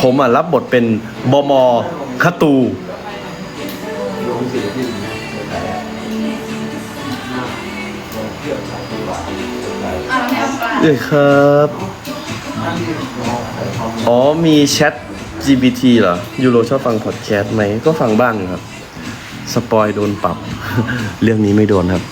ผมอะรับบทเป็นบมคตู เอ้ยครับ อ๋อ มีแชท GPT เหรอ ยูโรชอบฟังพอดแคสต์ไหม ก็ฟังบ้างครับ สปอยโดนปรับ เรื่องนี้ไม่โดนครับ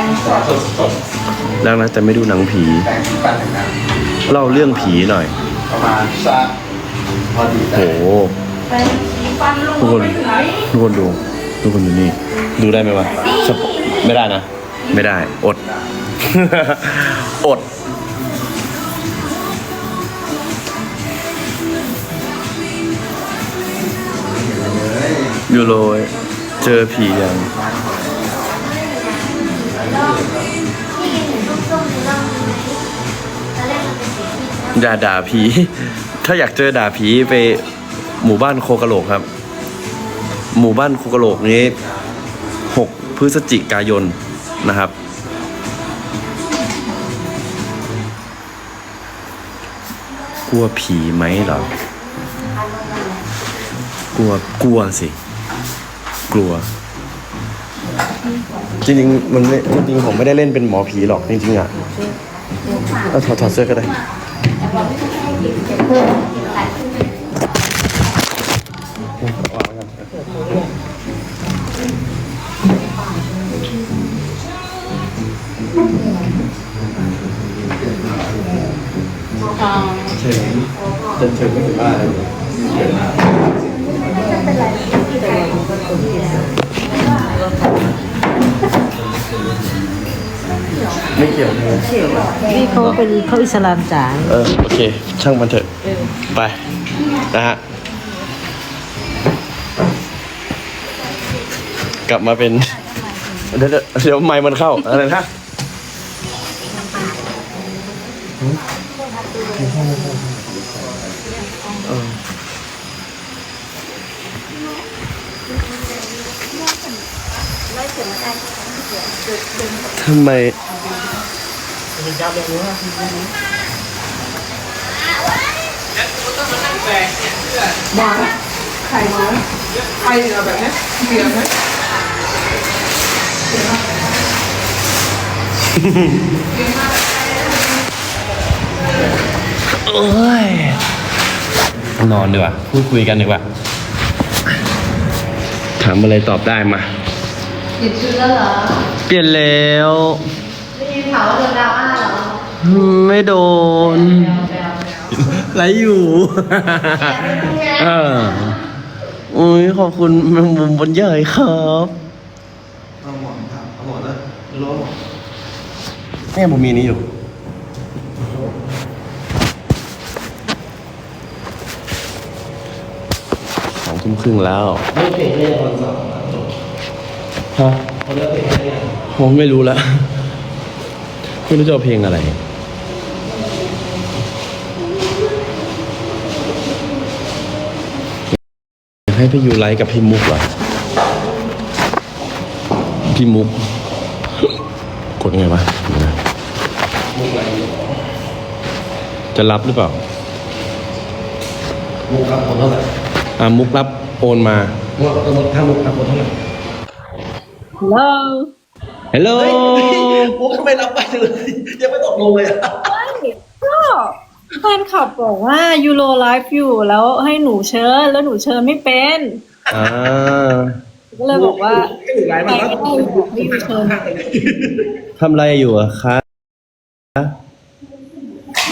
งสดสดแล้วนะแต่ไม่ดูหนังผีแดงปันหนึ่งเล่าเรื่องผีหน่อย ประมาณสักพอดีโหแปรงสีฟันทุกคนทุกคนดูทุกคนดูนี่ ดูได้ไหมวะไม่ได้นะ ไม่ได้ อด อดอยูโรเจอผียัง อย่าด่าผี ถ้าอยากเจอด่าผีไปหมู่บ้านโคกะโหลกครับ หมู่บ้านโคกะโหลกนี้ 6 พฤศจิกายนนะครับ กลัวผีไหมเหรอ กลัว กลัวสิ กลัว จริงๆมันไม่จริงๆผมไม่ได้เล่นเป็นหมอผีหรอกจริงๆอะเอาถอดถอดเสื้อก็ได้เชิญจะเชิญไม่ถึงบ้านเลย ไม่เกี่ยวเลย นี่เขาเป็นเขาอิสลามจ๋าเออ โอเค ช่างมันเถอะ ไป นะฮะ กลับมาเป็น เดี๋ยวเดี๋ยวเดี๋ยวไมค์มันเข้า อะไรนะทำไม ไข่มาไข่เอาแบบนี้เสียงไหมโอ้ยนอนดีกว่าพูดคุยกันดีกว่าถามอะไรตอบได้มาเปลี่ยนชุดแล้วเหรอ เปลี่ยนแล้วได้ยินข่าวว่าโดนดาม่าเหรอ ไม่โดนไรอยู่ เอออุ้ยขอบคุณแมงมุมบนใหญ่ครับเอาหมอนครับเอาหมอนนะรู้หมอนแม่ผมมีนี้อยู่สองทุ่มครึ่งแล้วเลือกเพลงให้คนสองฮะเขาเลือกเพลงให้ยังผมไม่รู้ละไม่รู้จะเอาเพลงอะไร อยาก ให้พี่ยูไลฟ์กับพี่มุกเหรอ พี่มุก กดไงวะเดี๋ยวนะมุกอะไรจะรับหรือเปล่า มุกรับคนเท่าไหร่อ่ามุกรับโอนมา มุกถ้ามุกรับคนเท่าไหร่ฮัลโหลฮัลโหลมุกทำไมรับไปเลยยังไม่ตกลงเลยอะก็ แฟนคลับบอกว่ายูโรไลฟ์อยู่แล้วให้หนูเชิญแล้วหนูเชิญไม่เป็นอ่าก็เลยบอกว่าไม่ถึงไรมาแล้วไม่ได้ไม่ได้เชิญทำอะไรอยู่อะคะ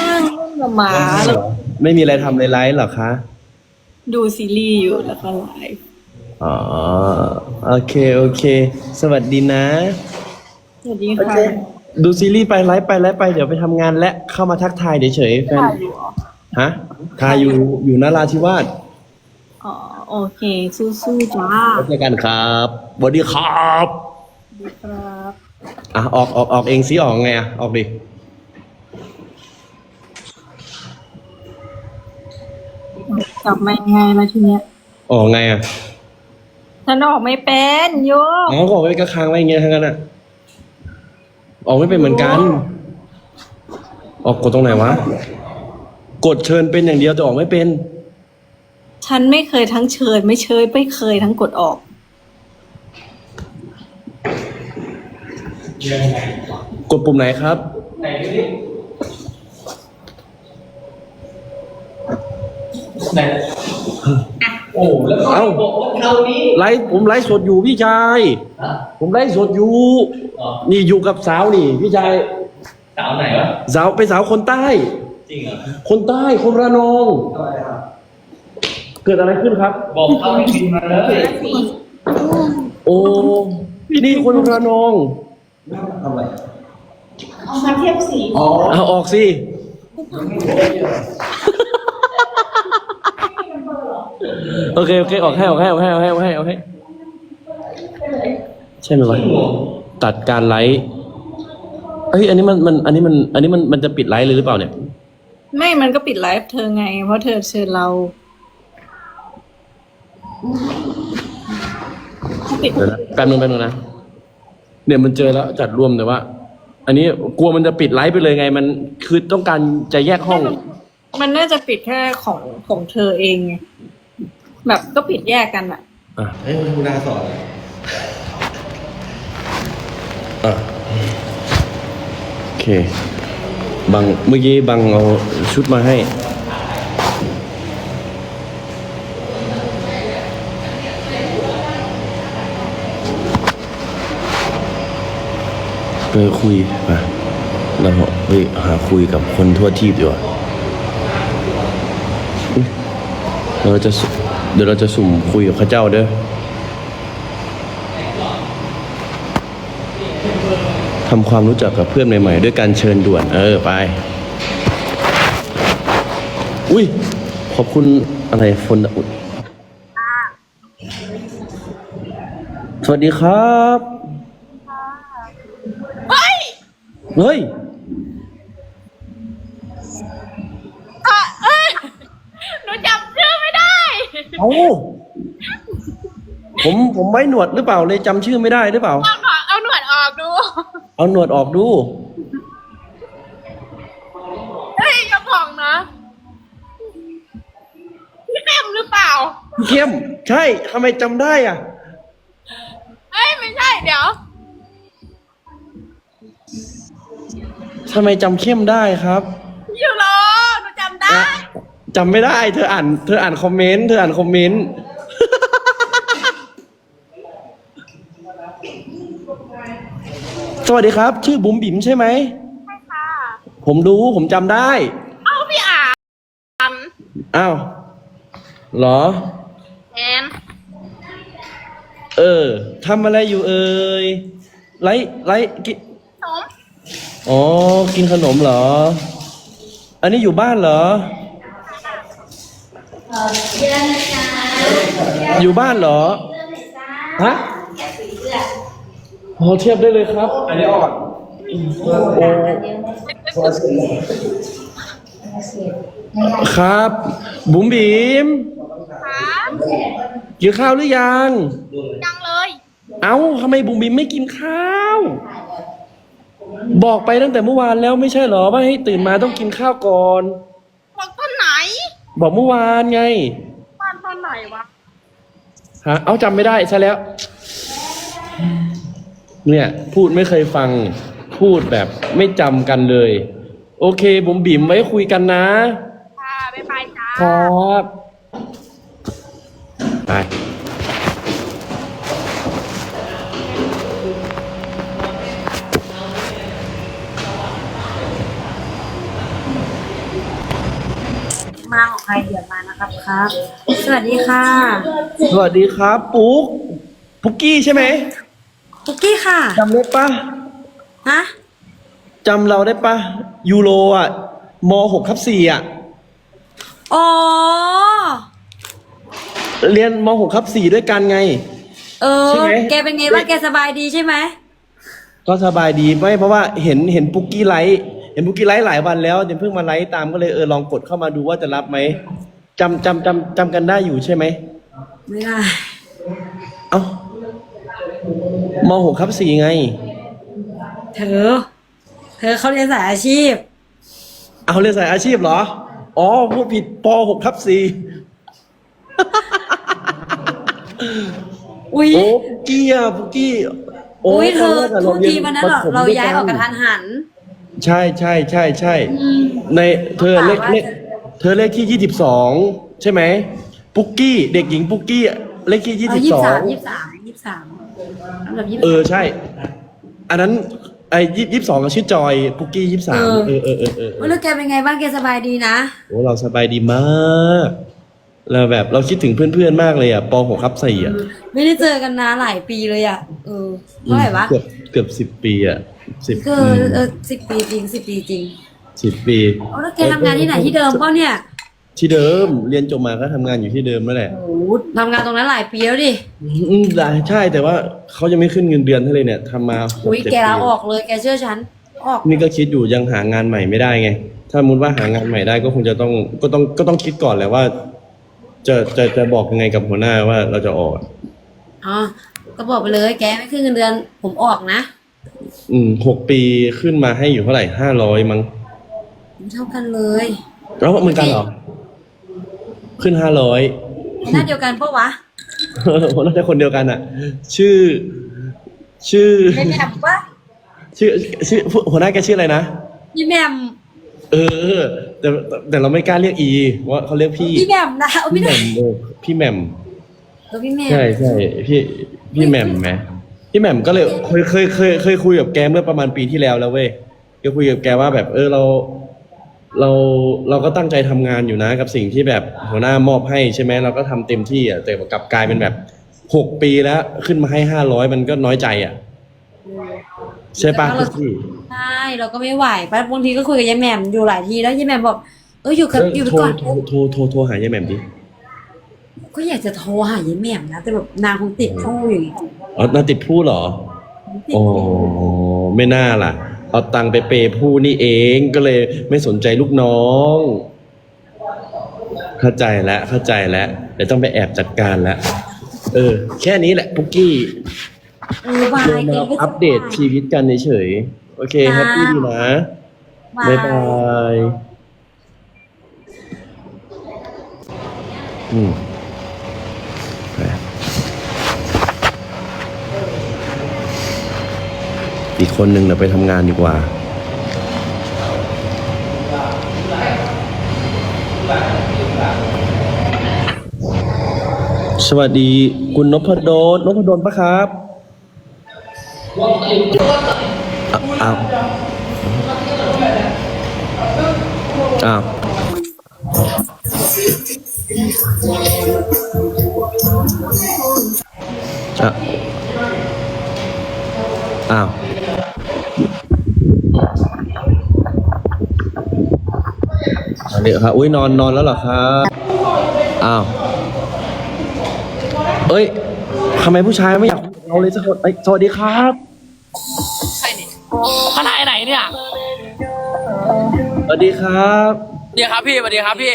นั่งเล่นกับหมาแล้วไม่มีอะไรทำในไลฟ์เหรอคะ ดูซีรีส์อยู่แล้วก็ไลฟ์อ๋อ โอเค โอเค สวัสดีนะ สวัสดีค่ะ ดูซีรีส์ไปไลฟ์ไปไลฟ์ไปเดี๋ยวไปทำงานและเข้ามาทักทายเฉยๆแฟนถ่ายอยู่หรอฮะทายอยู่อยู่นราธิวาสอ๋อโอเคสู้ๆจ้าแล้เจอกันครับสวัสดีครับดีครับอะออกออกออกเองซิออกไงอะออกดิกลับมาไงแล้ทีเนี้ยออกไงอะฉันออกไม่เป็นโยมอ๋อก็ออกไปกระค้างไว้อย่างเงี้ยทั้งนั้นอะ ออกไม่เป็นเหมือนกัน ออกกดตรงไหนวะ กดเชิญเป็นอย่างเดียวแต่ออกไม่เป็น ฉันไม่เคยทั้งเชิญ ไม่เชยไม่เคยทั้งกดออก กดปุ่มไหนครับ โอ้แล้วเขาเอ้าบอกว่าคราวนี้ไลฟ์ผมไลฟ์สดอยู่พี่ชายผมไลฟ์สดอยู่ อ๋อนี่อยู่กับสาวนี่ พี่ชาย สาวไหนวะ สาวไปนสาวคนใต้ จริงเหรอ คนใต้คนระนอง เกิดอะไรขึ้นครับ บอกเขาให้บินมาเลย โอ้นี่คนระนองทำอะไรเอาออกสิ โอเคโอเคออกให้ออกให้ออกให้ออกให้ออกให้ออกให้ใช่ไหมวะตัดการไลฟ์เฮ้ยอันนี้มันมันอันนี้มัน อันนี้มันมันจะปิดไลฟ์เลยหรือเปล่าเนี่ย ไม่มันก็ปิดไลฟ์เธอไง เพราะเธอเชิญเราปิดเดี๋ยวนะแป๊บนึงแป๊บนึงนะเนี่ยมันเจอแล้วจัดรวมแต่ว่า อันนี้กลัวมันจะปิดไลฟ์ไปเลยไง มันคือต้องการจะแยกห้อง มันน่าจะปิดแค่ของของเธอเองไง แบบก็ปิดแยกกันอะอะเฮ้ยคุณนาสอนอะโอเค บัง เมื่อกี้บังเอาชุดมาให้ ไปคุยไปเราไปหาคุยกับคนทั่วทีปดีกว่าอุ๊ยเดี๋ยวเราจะสุ เดี๋ยวเราจะสุ่มคุยกับเข้าเจ้าเด้อทำความรู้จักกับเพื่อนใหม่ๆ ด้วยการเชิญด่วน เออ ไป อุ้ย ขอบคุณอะไรฟนอุดสวัสดีครับเฮ้ยเฮ้ยหนูจำชื่อไม่ได้ เอาผมผมไว้หนวดหรือเปล่าเลยจำชื่อไม่ได้หรือเปล่า เอาหนวดออกดู เอาหนวดออกดู เฮ้ยอย่าบอกนะพี่แอมหรือเปล่า เข้ม ใช่ทำไมจำได้อะ เอ้ยไม่ใช่เดี๋ยว ทำไมจำเข้มได้ครับ อยู่รอหนูจำได้ จำไม่ได้ เธออ่านเธออ่านคอมเมนต์เธออ่านคอมเมนต์สวัสดีครับ ชื่อบุ๋มบิ๋มใช่ไหมใช่ค่ะ ผมรู้ผมจำได้ เอ้าพี่อ่านอ้าวเหรอแอนเออทำอะไรอยู่เอ่ยไลฟ์ไลฟ์กินสมอ๋อกินขนมเหรอ อันนี้อยู่บ้านเหรอ อยู่บ้านเหรอฮะพอเทียบได้เลยครับ อันนี้อ่อนครับ บุ๋มบิ๋มค่ะกินข้าวหรือยัง ยังเลย เอ้าทำไมบุ๋มบิ๋มไม่กินข้าว บอกไปตั้งแต่เมื่อวานแล้วไม่ใช่เหรอว่าให้ตื่นมาต้องกินข้าวก่อน บอกตอนไหน บอกเมื่อวานไงบ้านตอนไหนวะฮะเอาจำไม่ได้ซะแล้ว เนี่ย พูดไม่เคยฟัง พูดแบบไม่จำกันเลย โอเคบุ๋มบิ๋มไว้คุยกันนะ ค่ะบ๊ายบายจ้า ครับ ไป มาของใครเดี๋ยวมานะครับครับ สวัสดีค่ะสวัสดีครับ ปุ๊กปุกกี้ใช่ไหมปุกกี้ค่ะจำได้ปะฮะจำเราได้ปะยูโรอะมหกทับสี่อะอ๋อเรียนมหกทับสี่ด้วยกันไง เออ ใช่ไหม แกเป็นไงบ้างแกสบายดีใช่ไหมก็สบายดีไม่เพราะว่าเห็นเห็นปุกกี้ไลฟ์ เห็นปุกกี้ไลฟ์หลายวันแล้วเดี๋ยวเพิ่งมาไลฟ์ตามก็เลยเออลองกดเข้ามาดูว่าจะรับไหมจจำจำจำจำกันได้อยู่ใช่ไหมไม่ได้ เอ้ามหกครับสี่ไง เธอ เธอเขาเรียนสายอาชีพ เอาเรียนสายอาชีพเหรอ อ๋อพูดผิดปหกครับสี่อุ้ยโอ้ปุกกี้อะปุกกี้อุ้ยเธอตนแรกะทุกทีวันนั้นเราปฐมเราด้วย้ายออกกระทันหัน ใช่ใช่ใช่ใช่อืมในเธอเลขว่าเลขเธอเลขที่ยี่สิบสองใช่ไหมปุกกี้ เด็กหญิงปุกกี้เลขที่ยี่เอาสิบยี่สอสางมยี่สามยี่สามลำดับยี่เออใช่ อันนั้นไอ้ยี่สิบสองชื่อจอยปุกกี้ยี่สิบสามเออเออเออเออแล้วแกเป็นไงบ้างแกสบายดีนะโอ้เราสบายดีมากเราแบบเราคิดถึงเพื่อนๆมากเลยอะปหกครับสี่อะไม่ได้เจอกันนานหลายปีเลยอะเออเท่าไหร่วะเกือบเกือบสิบปีอะ สิบก็เออสิบปีจริงสิบปีจริงสิบปีเอาแล้วแกทำงานที่ไหนที่เดิมเปล่าเนี่ย ที่เดิมเรียนจบมาก็ทำงานอยู่ที่เดิมนั่นแหละโอ้โหทำงานตรงนั้นหลายปีแล้วดิ อืมได้ใช่แต่ว่าเขายังไม่ขึ้นเงินเดือนให้เลยเนี่ยทำมาหกอุ้ยเจ็ดแกลาปีออกเลยแกเชื่อฉัน ออก นี่ก็คิดอยู่ยังหางานใหม่ไม่ได้ไง ถ้ามุดว่าหางานใหม่ได้ก็คงจะต้องก็ต้องก็ต้องคิดก่อนแหละว่า จะจะจะบอกยังไงกับหัวหน้าว่าเราจะออก อ๋อ ก็บอกไปเลยแกไม่ขึ้นเงินเดือน ผมออกนะ อืมหกปีขึ้นมาให้อยู่เท่าไหร่ห้าร้อยมั้งเท่ากันเลยแล้วเหมือนกันเหรอ ขึ้นห้าร้อยหน้าเดียวกันปะวะน่าจะคนเดียวกันอะ ชื่อ ชื่อไม่แหม่มปะชื่อ ชื่อหัวหน้าแกชื่ออะไรนะพี่แหม่มเออแต่แต่แต่เราไม่กล้าเรียกอีว่าเขาเรียกพี่พี่แหม่มนะเอาพี่พี่แหแหม่ม่มมเออพี่แหม่มเออพี่แหม่มใช่ใช่พี่พี่แหม่มไหม พี่แหม่มก็เลยเคยเคยเคยเคยคุยกับแกเมื่อประมาณปีที่แล้วแล้วเว้ยก็คุยกับแกว่าแบบเออเรา เราเราก็ตั้งใจทำงานอยู่นะ กับสิ่งที่แบบหัวหน้ามอบให้ใช่ไหมเราก็ทำเต็มที่อะแต่กลับกลายเป็นแบบหกปีแล้วขึ้นมาให้ห้าร้อยมันก็น้อยใจอะ ใช่ปะคุกกี้ใช่เราก็ไม่ไหวปะบางทีก็คุยกับยายแหม่มอยู่หลายทีแล้วยายแหม่มบอกเอออยู่กับอยู่ไปโทรก่อนโทรโทรโทรโทรหายายแหม่มดิ ก็อยากจะโทรหายายแหม่มนะแต่แบบนางคงติดคู่อยู่อ๋ อนาติดผู้เหรอติดอ๋อคู่ไม่น่าล่ะ เอาตังค์ไปเปย์ผู้นี่เองก็เลยไม่สนใจลูกน้อง เข้าใจแล้วเข้าใจแล้วเดี๋ยวต้องไปแอบจัดการแล้วเออ แค่นี้แหละปุกกี้เออบายมาเองก็อัปเดตชีวิตกันเฉยๆโอเคแฮปปี้ดีนะบาบ๊ายยบายอืมไป อีกคนหนึ่งเดี๋ยวไปทำงานดีกว่า สวัสดีคุณนพดลนพดลปะครับอ้าวอ้าวอ้าว เดี๋ยวครับอุ้ยนอนนอนแล้วเหรอครับอ้าวเอ้ยทำไมผู้ชายไม่อยากคุยกับเราเลยสักคนเอ้ยสวัสดีครับคณะไหนเนี่ยสวัสดีครับ เดี๋ยวครับพี่สวัสดีครับพี่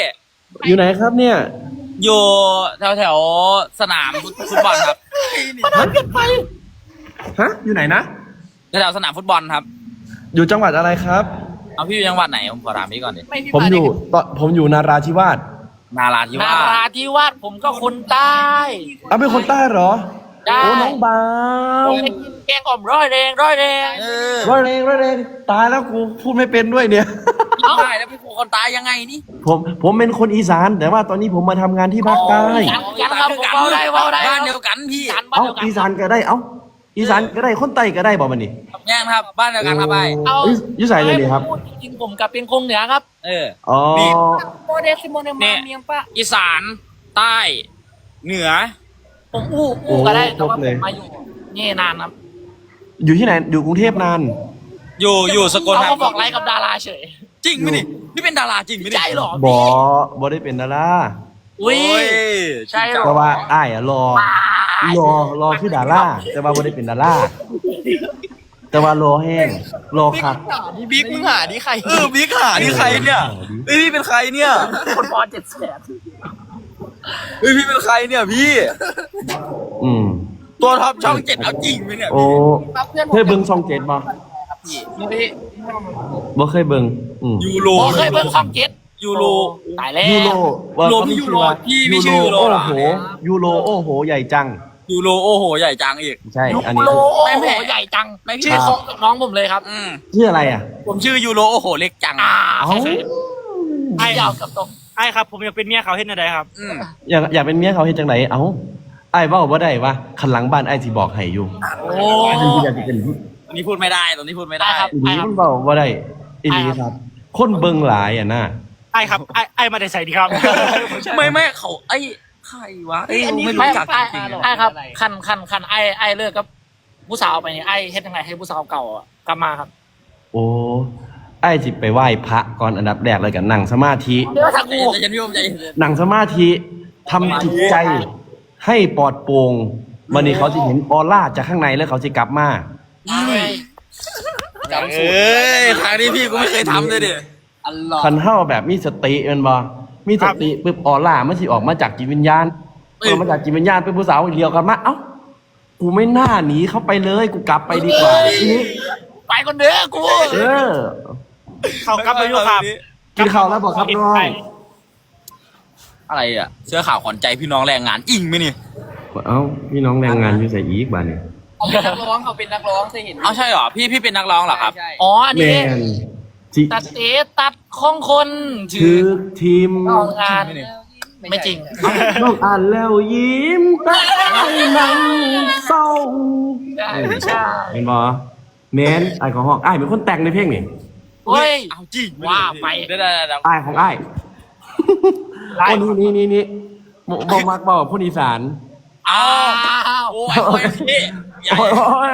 อยู่ไหนครับเนี่ย อยู่แถวแถวๆสนามฟุตฟุตบอลครับฮะอยู่ไหนนะแถวๆสนามฟุตบอลครับ อยู่จังหวัดอะไรครับ เอาพี่อยู่จังหวัดไหนผมขอถามพี่ก่อนดิผมอยู่ตอนผมอยู่นาราธิวาสนาราธิวาสนาราธิวาสผมก็คนใต้อ้าวเป็นคนใต้เหรอได้โอ้น้องบาวผมไปกินแกงอ่อมร้อยแรงร้อยแรงเออร้อยแรงร้อยแรงตายแล้วกูพูดไม่เป็นด้วยเนี่ยได้แล้วพี่คนตายยังไงนี่ผมผมเป็นคนอีสาน แต่ว่าตอนนี้ผมมาทำงานที่ภาคใต้ กันกันครับผมเว้าได้เว้าได้บ้านเดียวกันพี่กันบ้านเอ้าเดียวกันอีสานก็ได้เอ้า อีสานก็ได้คนใต้ก็ได้บอกมันนี่แย่งครับ บ้านเดียวกันครับไปโอ้ยอยุ่ใส่เลยนี่ครับ พูดจริงๆผมกับเป็นคงเหนือครับเออ อ๋อ โมเดซิโมเนเนี่มายเมียงปะอีสานใต้ เหนือ ผมอู้อู้ก็ได้แต่ว่าผมมาอยู่นี่นานครับอยู่ที่ไหน อยู่กรุงเทพนาน อยู่อยู่สกลเขาครัก็บบอกไลค์กับดาราเฉยจริงไหมนี่นี่เป็นดาราจริงไหมนี่ใช่หรอ บอบอได้เป็นดารา อุ้ยโอ้ย ใช่หรอแต่ว่าอ้ายอะรอ รอรอคือดาราแต่ว่าบอได้เป็นดาราแต่ว่ารอแห้งรอคักบิ๊กมึงหาดิใครเออบิ๊กหาดิใครเนี่ยเอ้ยนี่เป็นใครเนี่ย คนพอเจ็ดแสนเฮ้ยพี่เป็นใครเนี่ยพี่ อืม ตัวท็อปช่องเจ็ดเอาจริงไหมเนี่ยโอ้ครับเพื่อนผมเคยเบิ่งช่องเจ็ดบ่ครับพี่พี่บ่เคยเบิ่งอืมยูโร ผมเคยเบิ่งคอมเก็ต ยูโรตายแล้ยูโรวว่าโรเขาพี่มียูชื่โรอว่าพี่ไม่ยูชื่อยูโรโอ้เหรอโหยูโรโอ้โห ใหญ่จัง ยูโรโอ้โห ใหญ่จังอีก ใช่ อันนี้โลโอ้โหใหญ่จังไม่พี่ชื่อของน้องผมเลยครับอืมชื่ออะไรอะผมชื่อยูโรโอ้โห เล็กจังอ่าเอ้าไอ้ยาวกับตรงไอ้ครับ ผมอยากเป็นเมียเขาเห็นอะไรครับ อืมอยากอยากเป็นเมียเขาเฮ็ดจังไดเอ้าไอ้ายเว้าบ่ได้ว่าคันหลังบ้านไอ้ายสิบอกให้อยู่โอ้ไอ้ายสิอยากสิเป็นตรงนี้พูดไม่ได้ตรงนี้พูดไม่ได้ได้ครับอีหลีมันเว้าบ่ได้อีหลีครับ คนเบิ่งหลายอะนะ ไอ้ครับไอ้ไอ้มาได้ใส่ดีครับ ไม่ไม่เขาไอ้ใครวะเอ้ยไม่ไม่รู้จักไอ้จริงๆอะไอ้ครับคันคันคันไอ้ไอ้เลิกกับผู้สาวไปเนี่ยไอ้เฮ็ดยังไงให้ผู้สาวเก่าอะกลับมาครับโอ้ไอ้ายสิไปไหว้พระก่อนอันดับแรกเลยกันนั่งสมาธิ เดี๋ยวทักใจกูเย็นพี่ผมใจเย็นนั่งสมาธิทำจิตใจให้ปลอดโปร่งวันนี้เขาจะเห็นออร่าจากข้างในแล้วเขาจะกลับมา จำสูตรเอ้ยทางนี้พี่กูไม่เคยทำเลยดิ อัลลอฮ์คันเฮาแบบมีสติแมันบ่มีสติปุ๊บออร่ามันสิออกมาจากจิตวิญญาณออกมาจากจิตวิญญาณเป็นผู้สาวเดียวกันมาเอ้ากูไม่น่าหนีเข้าไปเลยกูกลับไปดีกว่าทีนี้ไปคนเด้อกูเออเขากลับมาอยู่ครับ กินข้าวแล้วบอกครับน้องอะไรอะเสื้อขาวขวัญใจพี่น้องแรงงานจริงไหมนี่เอ้าพี่น้องแรงงานอยู่ใส่อีกบ้านเนี่ย เขาเป็นนักร้องเขาเป็นนักร้องเคยเห็นเอาใช่เหรอพี่พี่เป็นนักร้องเหรอครับอ๋ออันแมนี้ นจิตัดเตะตัดของคนชื่อทีมออกงาน ไม่จริงน้องอ่านแล้วยิ้มใต้นั่งเศร้าใช่ใช่ เห็นบ่แมนไอ้ายของห้องไอ้ายเป็นคนแต่งในเพลงนี่เฮ้ย เอาจริงว่าไป เดี๋ยวเดี๋ยวเดี๋ยวไอ้ายของไอ้าย โอ้นี่นี่นี่นี่บอกมักบอกพูดอีสานอ้าอ้าววโอ้ยโอ้ยพี่อย่าโอ้ยโอ้ย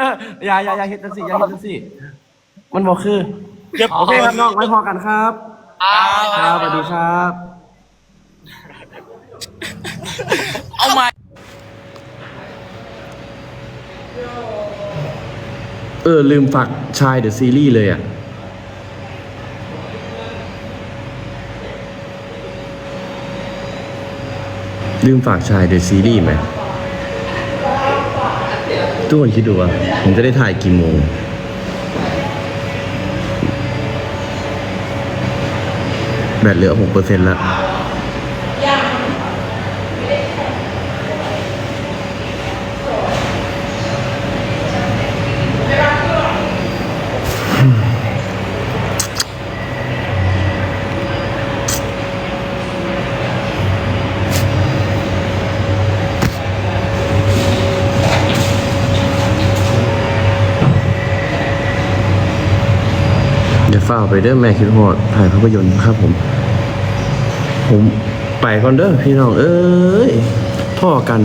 อย่าอย่าอย่าเฮ็ดจังสิอย่าเฮ็ดจังสิมันบอกคือ เดี๋ยวโอเคครับน้องไว้พอกันครับอ้าวครับสวัสดีครับ เอามาเออ ลืมฝากชายเดอะซีรีส์เลยอะ ลืมฝากชายเดอะซีรีส์ไหมทุกคนคิดดูว่า ผมจะได้ถ่ายกี่โมง แบตเหลือ6%แล้ว ฝ้าไปเด้อแม่คิดฮอดถ่ายภาพยนตร์ครับผม ผมไปก่อนเด้อพี่น้อง เอ้ยพ่อกัน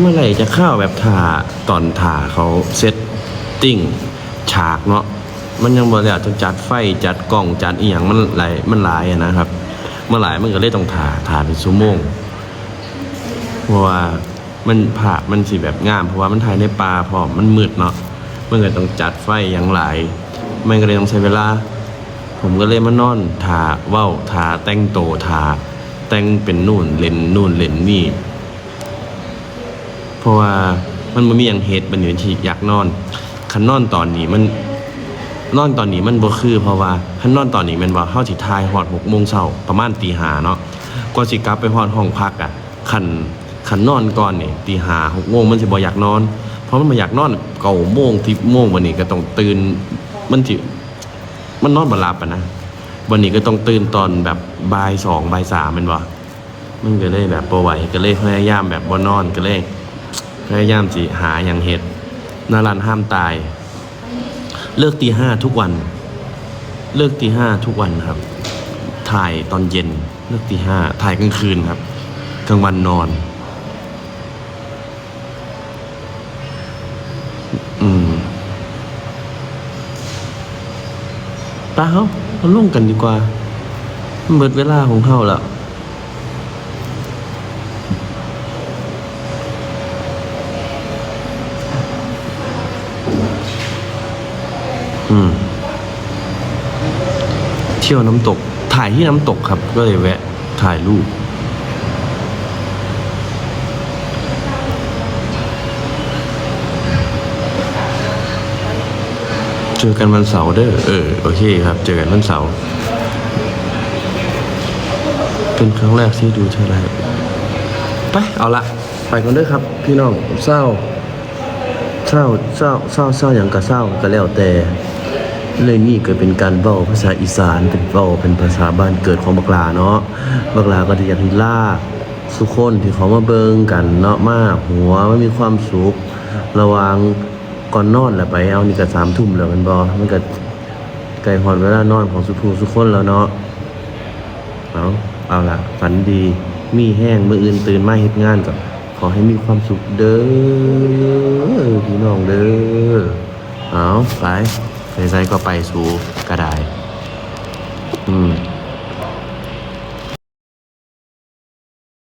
เมื่อไหร่จะเข้าแบบถ่าตอนถ่าเขาเซตติ้งฉากเนาะมันยังบ่ได้ต้องจัดไฟจัดกล้องจัดอีหยังมันหลายมันหลายนะครับ เมื่อหลายมันก็เลยต้องถ่าถ่าเป็นชั่วโมงเพราะว่ามันผ่ามันสิแบบงาม เพราะว่ามันถ่ายในป่าพร้อมมันมืดเนาะมันก็ต้องจัดไฟอย่างหลาย มันก็เลยต้องใช้เวลา ผมก็เลยมานอนทาเว้าทาแต่งโตวทาแต่งเป็นนู่นเล่นนู่นเล่นนี่ เพราะว่ามันบ่มีอย่างเฮ็ดมันอยู่ที่อยากนอนคันนอนตอนนี้มันนอนตอนนี้มันบ่คือ เพราะว่าคันนอนตอนนี้มันบ่เฮาสิทายฮอด6โมงเช้าประมาณตีห้าเนาะกว่าสิกลับไปฮอดห้องพักอะคันคันนอนก่อนนี่ตีห้า6โมงมันสิบ่อยากนอน เพราะมันบ่อยากนอน9โมง10โมงวันนี้ก็ต้องตื่น มันสิมันนอนบหลับอะนะวันนี้ก็ต้องตื่นตอนแบบบ่าย2บ่าย3แม่นบ่มันก็เลยแบบบ่ไหวก็เลยพยายามแบบบ่นอนก็เลยพยายามสิหาอย่างเห็ดนารันห้ามตาย เลิกตีห้าทุกวัน เลิกตีห้าทุกวันครับ ถ่ายตอนเย็น เลิกตีห้าถ่ายกลางคืนครับกลางวันนอน ตาเขาเราลุ่งกันดีกว่าเบิดเวลาของเขาแล้วอืม เที่ยวน้ำตก ถ่ายที่น้ำตกครับ ก็เลยแวะ ถ่ายรูป เจอกันวันเสาร์เด้อ เออ โอเคครับ เจอกันวันเสาร์ เป็นครั้งแรกที่ดูเท่าไรไป เอาละ ไปกันเด้อครับ พี่น้อง เศร้า เศร้า เศร้า เศร้า เศร้าอย่างกะเศร้าก็แล้วแต่เลยนี่ก็เป็นการเว้าภาษาอีสานเป็นเว้าเป็นภาษาบ้านเกิดของบักลาเนาะบักลาก็จะอยากล่าสุกคนที่เขามาเบิงกันเนาะมากหัวไมันมีความสุข ระวัง ก่อนนอนแหละไป เอานี่ก็สามทุ่มแล้วมันบอมันก็ไกลหอนเวลานอนของสุภูสุคนแล้วเนาะเอาเอาละฝันดี มีแห้งมืออื่นตื่นมาเฮ็ดงานก็ขอให้มีความสุขเด้อพี่น้องเด้อเอาไปใส่ๆก็ไปสู่กระไดอืม